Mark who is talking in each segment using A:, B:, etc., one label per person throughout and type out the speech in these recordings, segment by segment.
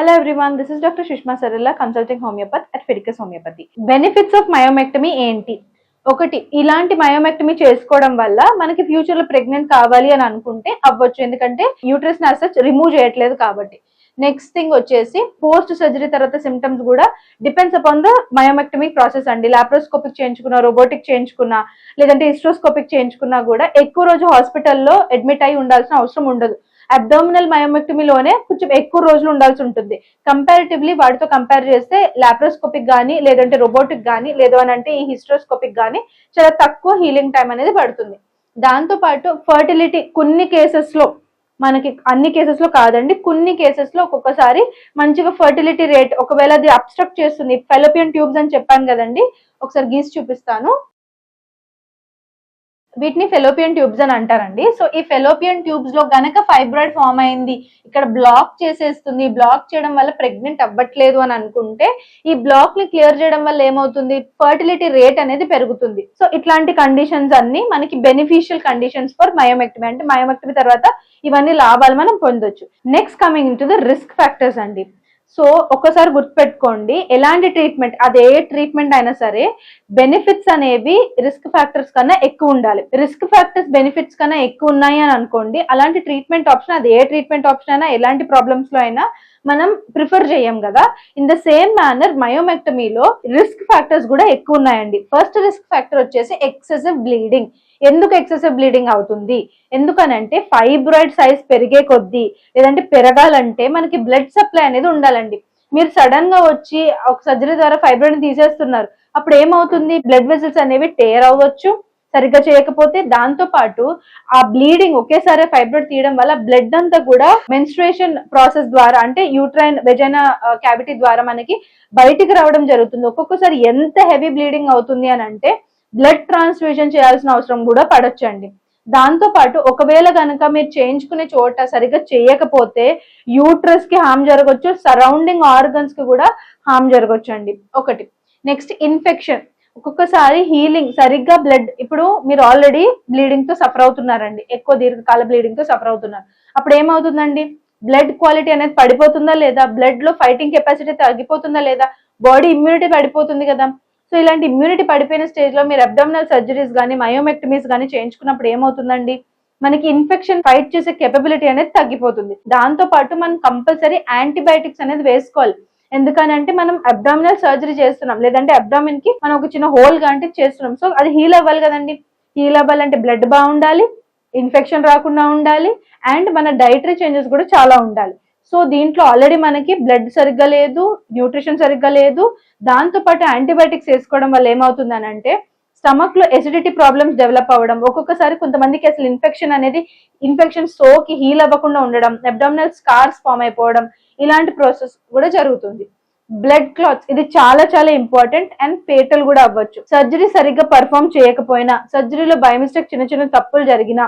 A: Hello everyone this is doctor Sushma Sarilla, consulting homeopathy at Fidicus homeopathy benefits of myomectomy ఏంటి? ఒకటి ఇలాంటి myomectomy చేసుకోవడం వల్ల మనకి ఫ్యూచర్లో ప్రెగ్నెంట్ కావాలి అని అనుకుంటే అవ్వచ్చు. ఎందుకంటే యూట్రస్ అసెస్ రిమూవ్ చేయట్లేదు కాబట్టి. నెక్స్ట్ థింగ్ వచ్చేసి పోస్ట్ సర్జరీ తర్వాత సిమ్టమ్స్ కూడా depends upon the myomectomy process అండి. లాప్రోస్కోపిక్ చేయించుకున్నా రోబోటిక్ చేయించుకున్నా లేదంటే ఇస్ట్రోస్కోపిక్ చేయించుకున్నా కూడా ఎక్కువ రోజు హాస్పిటల్లో అడ్మిట్ అయి ఉండాల్సిన అవసరం ఉండదు. అబ్డామినల్ మయోమెక్టమీలోనే కొంచెం ఎక్కువ రోజులు ఉండాల్సి ఉంటుంది. కంపారిటివ్లీ వాటితో కంపేర్ చేస్తే లాప్రోస్కోపిక్ కానీ లేదంటే రోబోటిక్ కానీ లేదు అని అంటే ఈ హిస్ట్రోస్కోపిక్ కానీ చాలా తక్కువ హీలింగ్ టైం అనేది పడుతుంది. దాంతో పాటు ఫర్టిలిటీ కొన్ని కేసెస్లో మనకి అన్ని కేసెస్లో కాదండి కొన్ని కేసెస్లో ఒక్కొక్కసారి మంచిగా ఫర్టిలిటీ రేట్ ఒకవేళ అది అబ్స్ట్రక్ట్ చేస్తుంది. ఫెలోపియన్ ట్యూబ్స్ అని చెప్పాను కదండి ఒకసారి గీసి చూపిస్తాను. వీటిని ఫెలోపియన్ ట్యూబ్స్ అని అంటారండి. సో ఈ ఫెలోపియన్ ట్యూబ్స్లో గనక ఫైబ్రాయిడ్ ఫామ్ అయింది ఇక్కడ బ్లాక్ చేసేస్తుంది బ్లాక్ చేయడం వల్ల ప్రెగ్నెంట్ అవ్వట్లేదు అని అనుకుంటే ఈ బ్లాక్ని క్లియర్ చేయడం వల్ల ఏమవుతుంది? ఫర్టిలిటీ రేట్ అనేది పెరుగుతుంది. సో ఇట్లాంటి కండిషన్స్ అన్ని మనకి బెనిఫిషియల్ కండిషన్స్ ఫర్ మయోమెక్టమీ. అంటే మయోమెక్టమీ తర్వాత ఇవన్నీ లాభాలు మనం పొందొచ్చు. Next coming to the risk factors అండి. సో ఒక్కసారి గుర్తుపెట్టుకోండి ఎలాంటి ట్రీట్మెంట్ అదే ట్రీట్మెంట్ అయినా సరే బెనిఫిట్స్ అనేవి రిస్క్ ఫ్యాక్టర్స్ కన్నా ఎక్కువ ఉండాలి. రిస్క్ ఫ్యాక్టర్స్ బెనిఫిట్స్ కన్నా ఎక్కువ ఉన్నాయి అని అనుకోండి అలాంటి ట్రీట్మెంట్ ఆప్షన్ అది ఏ ట్రీట్మెంట్ ఆప్షన్ అయినా ఎలాంటి ప్రాబ్లమ్స్లో అయినా మనం ప్రిఫర్ చేయం కదా. ఇన్ ద సేమ్ మేనర్ మయోమెక్టమీలో రిస్క్ ఫ్యాక్టర్స్ కూడా ఎక్కువ ఉన్నాయండి. ఫస్ట్ రిస్క్ ఫ్యాక్టర్ వచ్చేసి ఎక్సెసివ్ బ్లీడింగ్ ఎందుకు ఎక్సెసివ్ బ్లీడింగ్ అవుతుంది? ఎందుకనంటే ఫైబ్రాయిడ్ సైజ్ పెరిగే కొద్దీ లేదంటే పెరగాలంటే మనకి బ్లడ్ సప్లై అనేది ఉండాలండి. మీరు సడన్గా వచ్చి ఒక సర్జరీ ద్వారా ఫైబ్రాయిడ్ తీసేస్తున్నారు. అప్పుడు ఏమవుతుంది? బ్లడ్ వెసల్స్ అనేవి టేర్ అవ్వచ్చు సరిగ్గా చేయకపోతే దాంతో పాటు ఆ బ్లీడింగ్ ఒకేసారి ఫైబ్రాయిడ్ తీయడం వల్ల బ్లడ్ అంతా కూడా మెన్స్ట్రేషన్ ప్రాసెస్ ద్వారా అంటే యూట్రైన్ వెజైనా క్యావిటీ ద్వారా మనకి బయటికి రావడం జరుగుతుంది. ఒక్కొక్కసారి ఎంత హెవీ బ్లీడింగ్ అవుతుంది అని అంటే బ్లడ్ ట్రాన్స్ఫ్యూజన్ చేయాల్సిన అవసరం కూడా పడొచ్చండి. దాంతో పాటు ఒకవేళ కనుక మీరు చేయించుకునే చోట సరిగ్గా చేయకపోతే యూట్రస్కి హామ్ జరగవచ్చు సరౌండింగ్ ఆర్గన్స్కి కూడా హామ్ జరగవచ్చు అండి ఒకటి. Next infection. ఒక్కొక్కసారి హీలింగ్ సరిగ్గా బ్లడ్ ఇప్పుడు మీరు ఆల్రెడీ బ్లీడింగ్తో సఫర్ అవుతున్నారండి. ఎక్కువ దీర్ఘకాల బ్లీడింగ్తో సఫర్ అవుతున్నారు. అప్పుడు ఏమవుతుందండి? బ్లడ్ క్వాలిటీ అనేది పడిపోతుందా లేదా? బ్లడ్లో ఫైటింగ్ కెపాసిటీ తగ్గిపోతుందా లేదా? బాడీ ఇమ్యూనిటీ పడిపోతుంది కదా? సో ఇలాంటి ఇమ్యూనిటీ పడిపోయిన స్టేజ్లో మీరు అబ్డామినల్ సర్జరీస్ కానీ మయోమెక్టమీస్ కానీ చేయించుకున్నప్పుడు ఏమవుతుందండి? మనకి ఇన్ఫెక్షన్ ఫైట్ చేసే కెపబిలిటీ అనేది తగ్గిపోతుంది. దాంతో పాటు మనం కంపల్సరీ యాంటీబయాటిక్స్ అనేది వేసుకోవాలి. ఎందుకనంటే మనం అబ్డామినల్ సర్జరీ చేస్తున్నాం. లేదంటే అబ్డామిన్కి మనం ఒక చిన్న హోల్ గాంటి చేస్తున్నాం. సో అది హీల్ అవ్వాలి కదండి. హీల్ అవ్వాలంటే బ్లడ్ బాగుండాలి ఇన్ఫెక్షన్ రాకుండా ఉండాలి అండ్ మన డైటరీ చేంజెస్ కూడా చాలా ఉండాలి. సో దీంట్లో ఆల్రెడీ మనకి బ్లడ్ సరిగ్గా లేదు న్యూట్రిషన్ సరిగ్గా లేదు. దాంతో పాటు యాంటీబయాటిక్స్ వేసుకోవడం వల్ల ఏమవుతుంది అని అంటే స్టమక్లో ఎసిడిటీ ప్రాబ్లమ్స్ డెవలప్ అవ్వడం ఒక్కొక్కసారి కొంతమందికి అసలు ఇన్ఫెక్షన్ అనేది ఇన్ఫెక్షన్ సోకి హీల్ అవ్వకుండా ఉండడం అబ్డామినల్ స్కార్స్ ఫామ్ అయిపోవడం ఇలాంటి ప్రాసెస్ కూడా జరుగుతుంది. బ్లడ్ క్లాత్స్ ఇది చాలా చాలా ఇంపార్టెంట్ అండ్ పేటల్ కూడా అవ్వచ్చు. సర్జరీ సరిగ్గా పర్ఫామ్ చేయకపోయినా సర్జరీలో బై మిస్టేక్ చిన్న చిన్న తప్పులు జరిగినా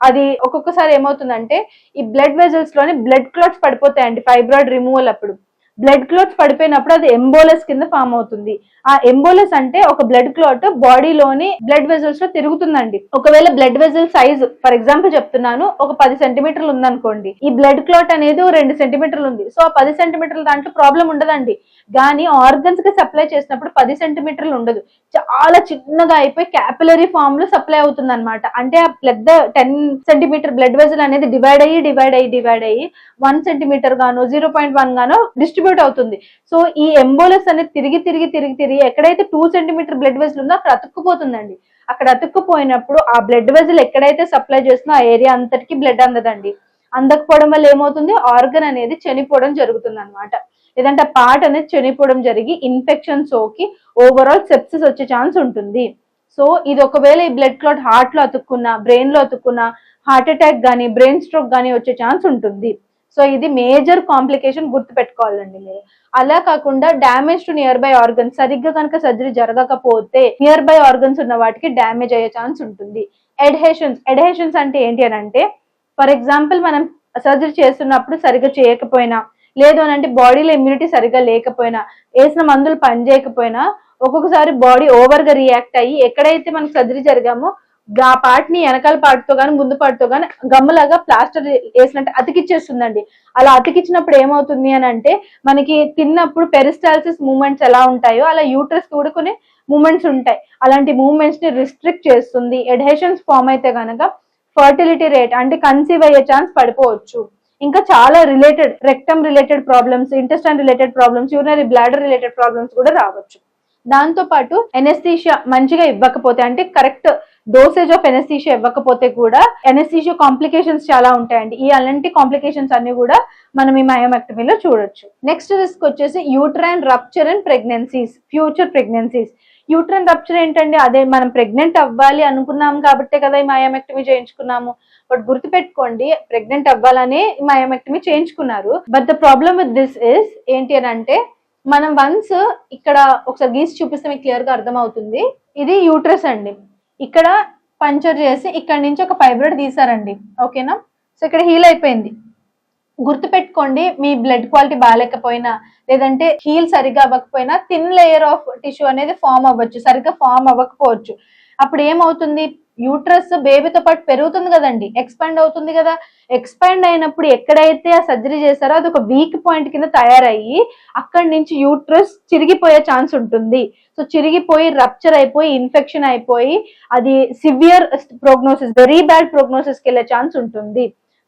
A: అది ఒక్కొక్కసారి ఏమవుతుందంటే ఈ బ్లడ్ వెజల్స్లోని బ్లడ్ క్లాట్స్ పడిపోతాయండి ఫైబ్రాయిడ్ రిమూవల్ అప్పుడు. బ్లడ్ క్లాట్స్ పడిపోయినప్పుడు అది ఎంబోలస్ కింద ఫామ్ అవుతుంది. ఆ ఎంబోలస్ అంటే ఒక బ్లడ్ క్లాట్ బాడీలోని బ్లడ్ వెజల్స్లో తిరుగుతుందండి. ఒకవేళ blood vessel size for example చెప్తున్నాను ఒక పది సెంటీమీటర్లు ఉందనుకోండి ఈ బ్లడ్ క్లాట్ అనేది రెండు సెంటీమీటర్లు ఉంది. సో ఆ పది సెంటీమీటర్ల దాంట్లో ప్రాబ్లం ఉండదండి. కానీ ఆర్గన్స్కి సప్లై చేసినప్పుడు పది సెంటీమీటర్లు ఉండదు. చాలా చిన్నగా అయిపోయి క్యాపిలరీ ఫామ్లో సప్లై అవుతుంది అనమాట అంటే ఆ పెద్ద టెన్ సెంటీమీటర్ బ్లడ్ వెజల్ అనేది డివైడ్ అయ్యి డివైడ్ అయ్యి డివైడ్ అయ్యి వన్ సెంటీమీటర్ గాను జీరో పాయింట్ వన్ గానో డిస్ట్రిబ్యూట్ అవుతుంది. సో ఈ ఎంబోలస్ అనేది తిరిగి తిరిగి తిరిగి తిరిగి ఎక్కడైతే టూ సెంటీమీటర్ బ్లడ్ వెజల్ ఉందో అక్కడ అతుక్కుపోతుందండి. అక్కడ అతుక్కుపోయినప్పుడు ఆ బ్లడ్ వెజల్ ఎక్కడైతే సప్లై చేస్తుందో ఆ ఏరియా అంతటికి బ్లడ్ అందదండి. అందకపోవడం వల్ల ఏమవుతుంది? ఆర్గన్ అనేది చనిపోవడం జరుగుతుంది అనమాట లేదంటే ఆ పార్ట్ అనేది చనిపోవడం జరిగి ఇన్ఫెక్షన్ సోకి ఓవరాల్ సెప్సిస్ వచ్చే ఛాన్స్ ఉంటుంది. సో ఇది ఒకవేళ ఈ బ్లడ్ క్లాట్ హార్ట్లో అతుక్కున్నా బ్రెయిన్లో అతుక్కున్నా హార్ట్ అటాక్ కానీ బ్రెయిన్ స్ట్రోక్ కానీ వచ్చే ఛాన్స్ ఉంటుంది. సో ఇది మేజర్ కాంప్లికేషన్ గుర్తు పెట్టుకోవాలండి మీరు. అలా కాకుండా damage to nearby organs సరిగ్గా కనుక సర్జరీ జరగకపోతే నియర్ బై ఆర్గన్స్ ఉన్న వాటికి డ్యామేజ్ అయ్యే ఛాన్స్ ఉంటుంది. ఎడ్హెషన్స్ ఎడ్హెషన్స్ అంటే ఏంటి అని అంటే ఫర్ ఎగ్జాంపుల్ మనం సర్జరీ చేస్తున్నప్పుడు సరిగ్గా చేయకపోయినా లేదు అని అంటే బాడీలో ఇమ్యూనిటీ సరిగ్గా లేకపోయినా వేసిన మందులు పనిచేయకపోయినా ఒక్కొక్కసారి బాడీ ఓవర్గా రియాక్ట్ అయ్యి ఎక్కడైతే మనకు సర్జరీ జరిగామో ఆ పార్ట్ వెనకాల పాటుతో కానీ ముందు పాటుతో కానీ గమ్మలాగా ప్లాస్టర్ వేసినట్టు అతికిచ్చేస్తుందండి. అలా అతికిచ్చినప్పుడు ఏమవుతుంది అని అంటే మనకి తిన్నప్పుడు పెరిస్టాల్సిస్ మూమెంట్స్ ఎలా ఉంటాయో అలా యూట్రస్ కూడా కొన్ని మూమెంట్స్ ఉంటాయి. అలాంటి మూమెంట్స్ని రిస్ట్రిక్ట్ చేస్తుంది. ఎడ్హెషన్స్ ఫామ్ అయితే గనక ఫర్టిలిటీ రేట్ అంటే కన్సీవ్ అయ్యే ఛాన్స్ పడిపోవచ్చు. ఇంకా చాలా related rectum related problems intestine related problems urinary bladder related problems కూడా రావచ్చు. దాంతో పాటు ఎనెస్థీషియా మంచిగా ఇవ్వకపోతే అంటే కరెక్ట్ డోసేజ్ ఆఫ్ ఎనెస్థీషియా ఇవ్వకపోతే కూడా ఎనెస్థీషియా కాంప్లికేషన్స్ చాలా ఉంటాయండి. ఈ అలాంటి కాంప్లికేషన్స్ అన్ని కూడా మనం ఈ మయోమెక్టమీలో చూడొచ్చు. నెక్స్ట్ రిస్క్ వచ్చేసి uterine rupture and pregnancies future pregnancies uterine rupture ఏంటంటే అదే మనం ప్రెగ్నెంట్ అవ్వాలి అనుకున్నాం కాబట్టే కదా ఈ మయోమెక్టమీ చేయించుకున్నాము. బట్ గుర్తుపెట్టుకోండి ప్రెగ్నెంట్ అవ్వాలని ఈ మయోమెక్టమీ చేయించుకున్నారు. But the problem with this is ఏంటి అని అంటే మనం వన్స్ ఇక్కడ ఒకసారి గీసి చూపిస్తే మీకు క్లియర్గా అర్థమవుతుంది. ఇది యూట్రస్ అండి. ఇక్కడ పంచర్ చేసి ఇక్కడ నుంచి ఒక ఫైబ్రాయిడ్ తీసారండి ఓకేనా? సో ఇక్కడ హీల్ అయిపోయింది. గుర్తుపెట్టుకోండి మీ బ్లడ్ క్వాలిటీ బాగాలేకపోయినా లేదంటే హీల్ సరిగా అవ్వకపోయినా థిన్ లేయర్ ఆఫ్ టిష్యూ అనేది ఫామ్ అవ్వచ్చు సరిగ్గా ఫామ్ అవ్వకపోవచ్చు. అప్పుడు ఏమవుతుంది? యూట్రస్ బేబీతో పాటు పెరుగుతుంది కదండి. ఎక్స్పాండ్ అవుతుంది కదా. ఎక్స్పాండ్ అయినప్పుడు ఎక్కడైతే ఆ సర్జరీ చేశారో అది ఒక వీక్ పాయింట్ కింద తయారయ్యి అక్కడి నుంచి యూట్రస్ చిరిగిపోయే ఛాన్స్ ఉంటుంది. సో చిరిగిపోయి రప్చర్ అయిపోయి ఇన్ఫెక్షన్ అయిపోయి అది సివియర్ ప్రోగ్నోసిస్ వెరీ బ్యాడ్ ప్రోగ్నోసిస్కి వెళ్ళే ఛాన్స్ ఉంటుంది.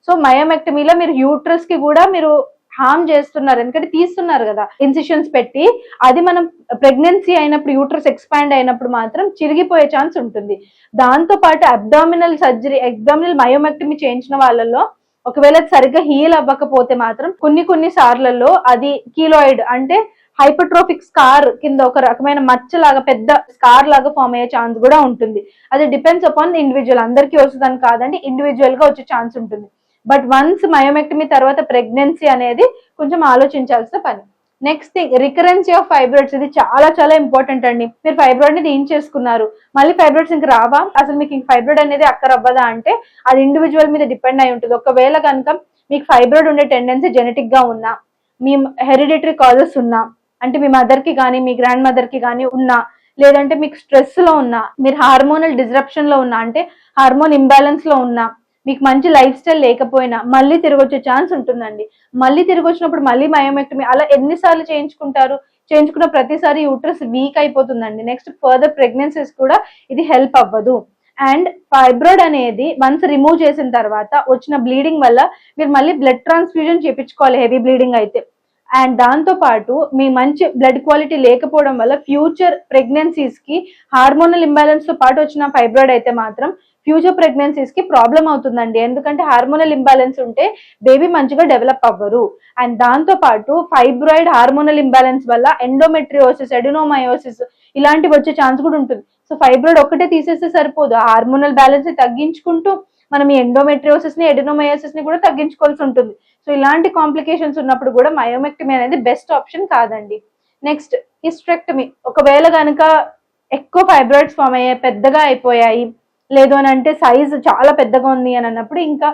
A: సో మయోమెక్టమీలో మీరు యూట్రస్కి కూడా మీరు హామ్ చేస్తున్నారు. ఎందుకంటే తీస్తున్నారు కదా ఇన్సిషన్స్ పెట్టి. అది మనం ప్రెగ్నెన్సీ అయినప్పుడు యూట్రస్ ఎక్స్పాండ్ అయినప్పుడు మాత్రం చిరిగిపోయే ఛాన్స్ ఉంటుంది. దాంతో పాటు అబ్డామినల్ సర్జరీ అబ్డామినల్ మయోమెక్టమీ చేయించిన వాళ్ళలో ఒకవేళ సరిగ్గా హీల్ అవ్వకపోతే మాత్రం కొన్ని కొన్ని సార్లలో అది కీలోయిడ్ అంటే హైపర్ట్రోఫిక్ స్కార్ కింద ఒక రకమైన మచ్చ లాగా పెద్ద స్కార్ లాగా ఫామ్ అయ్యే ఛాన్స్ కూడా ఉంటుంది. అది డిపెండ్స్ అపాన్ ఇండివిజువల్ అందరికీ వస్తుందని కాదండి ఇండివిజువల్గా వచ్చే ఛాన్స్ ఉంటుంది. బట్ వన్స్ మయోమెక్టమీ తర్వాత ప్రెగ్నెన్సీ అనేది కొంచెం ఆలోచించాల్సిన పని. Next thing recurrence of fibroids ఇది చాలా చాలా ఇంపార్టెంట్ అండి. మీరు ఫైబ్రాయిడ్ని తీయించేసుకున్నారు మళ్ళీ ఫైబ్రాయిడ్స్ ఇంక రావా? అసలు మీకు ఇంక ఫైబ్రాయిడ్ అనేది అక్కరవ్వదా అంటే అది ఇండివిజువల్ మీద డిపెండ్ అయి ఉంటుంది. ఒకవేళ కనుక మీకు ఫైబ్రాయిడ్ ఉండే టెండెన్సీ జెనెటిక్గా ఉన్నా మీ హెరిడిటరీ కాజెస్ ఉన్నా అంటే మీ మదర్కి కానీ మీ గ్రాండ్ మదర్కి కానీ ఉన్నా లేదంటే మీకు స్ట్రెస్లో ఉన్నా మీరు హార్మోనల్ డిస్రప్షన్లో ఉన్నా అంటే హార్మోన్ ఇంబ్యాలెన్స్లో ఉన్నా మీకు మంచి లైఫ్ స్టైల్ లేకపోయినా మళ్ళీ తిరిగి వచ్చే ఛాన్స్ ఉంటుందండి. మళ్ళీ తిరిగి వచ్చినప్పుడు మళ్ళీ మయోమెక్టమీ అలా ఎన్నిసార్లు చేయించుకుంటారు? చేయించుకున్న ప్రతిసారి యూట్రస్ వీక్ అయిపోతుందండి. నెక్స్ట్ ఫర్దర్ ప్రెగ్నెన్సీస్ కూడా ఇది హెల్ప్ అవ్వదు. అండ్ ఫైబ్రాయిడ్ అనేది వన్స్ రిమూవ్ చేసిన తర్వాత వచ్చిన బ్లీడింగ్ వల్ల మీరు మళ్ళీ బ్లడ్ ట్రాన్స్ఫ్యూజన్ చేయించుకోవాలి హెవీ బ్లీడింగ్ అయితే. అండ్ దాంతో పాటు మీ మంచి బ్లడ్ క్వాలిటీ లేకపోవడం వల్ల ఫ్యూచర్ ప్రెగ్నెన్సీస్కి హార్మోనల్ ఇంబ్యాలెన్స్తో పాటు వచ్చిన ఫైబ్రాయిడ్ అయితే మాత్రం ఫ్యూచర్ ప్రెగ్నెన్సీస్కి ప్రాబ్లం అవుతుందండి. ఎందుకంటే హార్మోనల్ ఇంబ్యాలెన్స్ ఉంటే బేబీ మంచిగా డెవలప్ అవ్వరు. అండ్ దాంతో పాటు ఫైబ్రాయిడ్ హార్మోనల్ ఇంబ్యాలెన్స్ వల్ల ఎండోమెట్రియోసిస్ ఎడినోమయోసిస్ ఇలాంటివి వచ్చే ఛాన్స్ కూడా ఉంటుంది. సో ఫైబ్రాయిడ్ ఒక్కటే తీసేస్తే సరిపోదు. హార్మోనల్ బ్యాలెన్స్ తగ్గించుకుంటూ మనం ఈ ఎండోమెట్రియోసిస్ని ఎడినోమయోసిస్ని కూడా తగ్గించుకోవాల్సి ఉంటుంది. సో ఇలాంటి కాంప్లికేషన్స్ ఉన్నప్పుడు కూడా మయోమెక్టమీ అనేది బెస్ట్ ఆప్షన్ కాదండి. Next hysterectomy. ఒకవేళ కనుక ఎక్కువ ఫైబ్రాయిడ్స్ ఫామ్ అయ్యాయి పెద్దగా అయిపోయాయి లేదు అని అంటే సైజ్ చాలా పెద్దగా ఉంది అని అన్నప్పుడు ఇంకా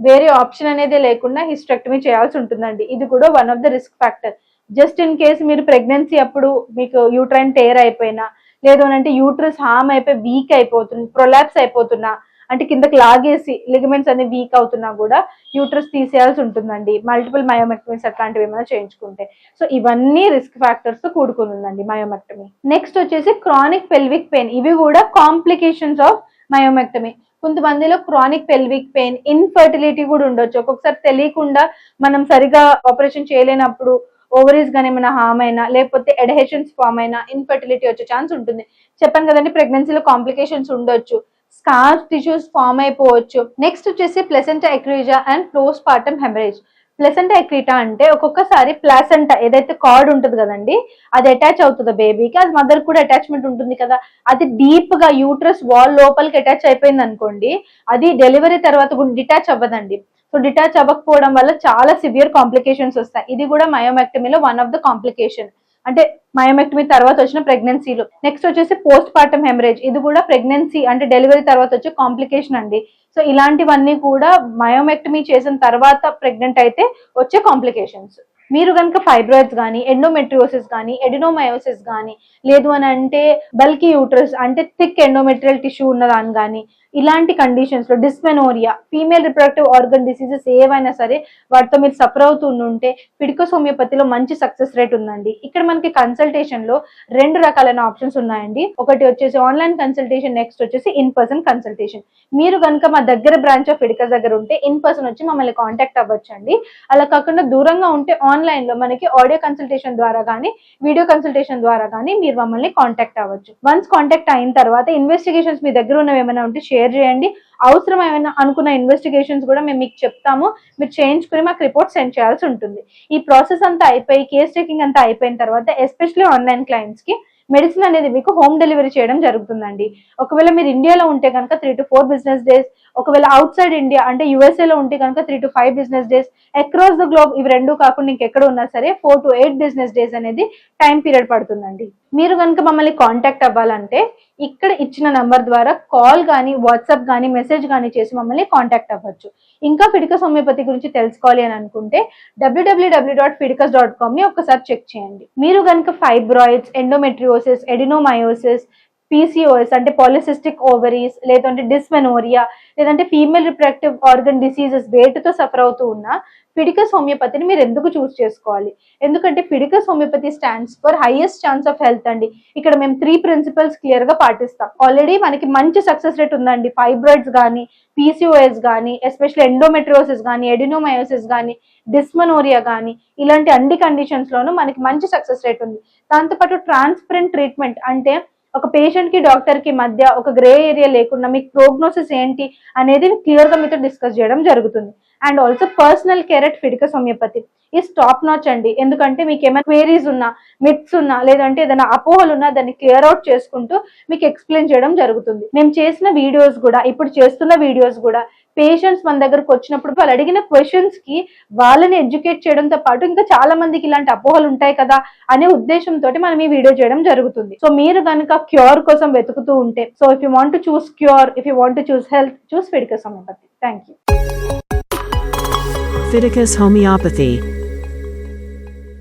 A: వేరే ఆప్షన్ అనేది లేకుండా హిస్టెక్టమీ చేయాల్సి ఉంటుందండి. ఇది కూడా one of the risk factor just in case మీరు ప్రెగ్నెన్సీ అప్పుడు మీకు యూట్రైన్ టేర్ అయిపోయినా లేదు అని అంటే యూట్రస్ హామ్ అయిపోయి వీక్ అయిపోతుంది ప్రొలాప్స్ అయిపోతున్నా అంటే కిందకి లాగేసి లిగమెంట్స్ అన్ని వీక్ అవుతున్నా కూడా యూట్రస్ తీసేయాల్సి ఉంటుందండి. మల్టిపుల్ మయోమెక్టమీస్ అట్లాంటివి ఏమైనా చేయించుకుంటే. సో ఇవన్నీ రిస్క్ ఫ్యాక్టర్స్తో కూడుకుని ఉందండి మయోమెక్టమీ నెక్స్ట్ వచ్చేసి క్రానిక్ పెల్విక్ పెయిన్ ఇవి కూడా కాంప్లికేషన్స్ ఆఫ్ మయోమెక్టమీ. కొంతమందిలో క్రానిక్ పెల్విక్ పెయిన్ ఇన్ఫర్టిలిటీ కూడా ఉండొచ్చు. ఒక్కొక్కసారి తెలియకుండా మనం సరిగా ఆపరేషన్ చేయలేనప్పుడు ఓవరీస్ కానీ ఏమైనా హామ్ అయినా లేకపోతే ఎడహెషన్స్ ఫామ్ అయినా ఇన్ఫర్టిలిటీ వచ్చే ఛాన్స్ ఉంటుంది. చెప్పాను కదండి ప్రెగ్నెన్సీలో కాంప్లికేషన్స్ ఉండొచ్చు. స్కార్ టిష్యూస్ ఫామ్ అయిపోవచ్చు. నెక్స్ట్ వచ్చేసి placenta accreta and postpartum haemorrhage placenta accreta అంటే ఒక్కొక్కసారి ప్లాసెంటా ఏదైతే కార్డ్ ఉంటుంది కదండి అది అటాచ్ అవుతుంది బేబీకి అది మదర్ కూడా అటాచ్మెంట్ ఉంటుంది కదా అది డీప్గా యూట్రస్ వాల్ లోపలికి అటాచ్ అయిపోయింది అనుకోండి అది డెలివరీ తర్వాత కూడా డిటాచ్ అవ్వదండి. సో డిటాచ్ అవ్వకపోవడం వల్ల చాలా సివియర్ కాంప్లికేషన్స్ వస్తాయి. ఇది కూడా మయోమెక్టమీలో వన్ ఆఫ్ ద కాంప్లికేషన్. అంటే మయోమెక్టమీ తర్వాత వచ్చిన ప్రెగ్నెన్సీలు. నెక్స్ట్ వచ్చేసి పోస్ట్ పార్టమ్ హెమరేజ్ ఇది కూడా ప్రెగ్నెన్సీ అంటే డెలివరీ తర్వాత వచ్చే కాంప్లికేషన్ అండి. సో ఇలాంటివన్నీ కూడా మయోమెక్టమీ చేసిన తర్వాత ప్రెగ్నెంట్ అయితే వచ్చే కాంప్లికేషన్స్ మీరు కనుక ఫైబ్రాయిడ్స్ కానీ ఎండోమెట్రియోసిస్ కానీ ఎడినోమయోసిస్ కానీ లేదు అని అంటే బల్కీ యూట్రస్ అంటే థిక్ ఎండోమెట్రియల్ టిష్యూ ఉన్నదాన్ని కానీ ఇలాంటి కండిషన్స్లో dysmenorrhoea female reproductive organ diseases ఏవైనా సరే వాటితో మీరు సఫర్ అవుతుంటే ఫిడికోస్ హోమియోపతిలో మంచి సక్సెస్ రేట్ ఉందండి. ఇక్కడ మనకి కన్సల్టేషన్లో రెండు రకాలైన ఆప్షన్స్ ఉన్నాయండి. ఒకటి వచ్చేసి ఆన్లైన్ కన్సల్టేషన్ నెక్స్ట్ వచ్చేసి ఇన్ పర్సన్ కన్సల్టేషన్ మీరు కనుక మా దగ్గర బ్రాంచ్ ఆఫ్ ఫిడికస్ దగ్గర ఉంటే ఇన్ పర్సన్ వచ్చి మమ్మల్ని కాంటాక్ట్ అవ్వచ్చండి. అలా కాకుండా దూరంగా ఉంటే ఆన్లైన్లో మనకి ఆడియో కన్సల్టేషన్ ద్వారా కానీ వీడియో కన్సల్టేషన్ ద్వారా కానీ మీరు మమ్మల్ని కాంటాక్ట్ అవ్వచ్చు. వన్స్ కాంటాక్ట్ అయిన తర్వాత ఇన్వెస్టిగేషన్స్ మీ దగ్గర ఉన్నవి ఏమైనా ఉంటే షేర్ చేయండి. అవసరం ఏమైనా అనుకున్న ఇన్వెస్టిగేషన్స్ కూడా మేము మీకు చెప్తాము. మీరు చేయించుకుని మాకు రిపోర్ట్ సెండ్ చేయాల్సి ఉంటుంది. ఈ ప్రాసెస్ అంతా అయిపోయి కేస్ టేకింగ్ అంతా అయిపోయిన తర్వాత ఎస్పెషల్లీ ఆన్లైన్ క్లయింట్స్కి మెడిసిన్ అనేది మీకు హోమ్ డెలివరీ చేయడం జరుగుతుందండి. ఒకవేళ మీరు ఇండియాలో ఉంటే కనుక three to four business days ఒకవేళ అవుట్ సైడ్ ఇండియా అంటే USA లో ఉంటే కనుక three to five business days across the globe ఇవి రెండు కాకుండా ఇంకెక్కడ ఉన్నా సరే four to eight business days అనేది టైం పీరియడ్ పడుతుందండి. మీరు కనుక మమ్మల్ని కాంటాక్ట్ అవ్వాలంటే ఇక్కడ ఇచ్చిన నంబర్ ద్వారా కాల్ కానీ వాట్సాప్ కానీ మెసేజ్ కానీ చేసి మమ్మల్ని కాంటాక్ట్ అవ్వచ్చు. ఇంకా ఫిడికస్ హోమియోపతి గురించి తెలుసుకోవాలి అని అనుకుంటే W W W dot Fidicus dot కామ్ని ఒకసారి చెక్ చేయండి. మీరు కనుక ఫైబ్రాయిడ్స్ ఎండోమెట్రియోసిస్ ఎడినోమయోసిస్ పీసీఓఎస్ అంటే పాలిసిస్టిక్ ఓవరీస్ లేదంటే డిస్మెనోరియా లేదంటే ఫీమేల్ రిప్రొడక్టివ్ ఆర్గన్ డిసీజెస్ వేటుతో సఫర్ అవుతూ ఉన్న ఫిడికస్ హోమియోపతిని మీరు ఎందుకు చూస్ చేసుకోవాలి? ఎందుకంటే Fidicus homeopathy stands for highest chance of health అండి. ఇక్కడ మేము త్రీ ప్రిన్సిపల్స్ క్లియర్గా పాటిస్తాం. ఆల్రెడీ మనకి మంచి సక్సెస్ రేట్ ఉందండి. ఫైబ్రాయిడ్స్ కానీ పీసీఓఎస్ కానీ ఎస్పెషల్లీ ఎండోమెట్రియోసిస్ కానీ ఎడినోమయోసిస్ కానీ డిస్మనోరియా కానీ ఇలాంటి అన్ని కండిషన్స్ లోనూ మనకి మంచి సక్సెస్ రేట్ ఉంది. దాంతోపాటు ట్రాన్స్పరెంట్ ట్రీట్మెంట్ అంటే ఒక పేషెంట్కి డాక్టర్కి మధ్య ఒక గ్రే ఏరియా లేకుండా మీకు ప్రోగ్నోసిస్ ఏంటి అనేది క్లియర్గా మీతో డిస్కస్ చేయడం జరుగుతుంది. And also personal care at Fidicus homeopathy is top notch అండి. ఎందుకంటే మీకు ఏమైనా క్వేరీస్ ఉన్నా మిత్స్ ఉన్నా లేదంటే ఏదైనా అపోహలు ఉన్నా దాన్ని క్లియర్ అవుట్ చేసుకుంటూ మీకు ఎక్స్ప్లెయిన్ చేయడం జరుగుతుంది. మేము చేసిన వీడియోస్ కూడా ఇప్పుడు చేస్తున్న వీడియోస్ కూడా పేషెంట్స్ మన దగ్గరకు వచ్చినప్పుడు వాళ్ళు అడిగిన క్వశ్చన్స్కి వాళ్ళని ఎడ్యుకేట్ చేయడంతో పాటు ఇంకా చాలా మందికి ఇలాంటి అపోహలు ఉంటాయి కదా అనే ఉద్దేశంతో మనం ఈ వీడియో చేయడం జరుగుతుంది. సో మీరు కనుక క్యూర్ కోసం వెతుకుతూ ఉంటే so if you want choose cure if you want choose health choose Fidicus homeopathy thank you
B: Pharmaceuticus Homeopathy.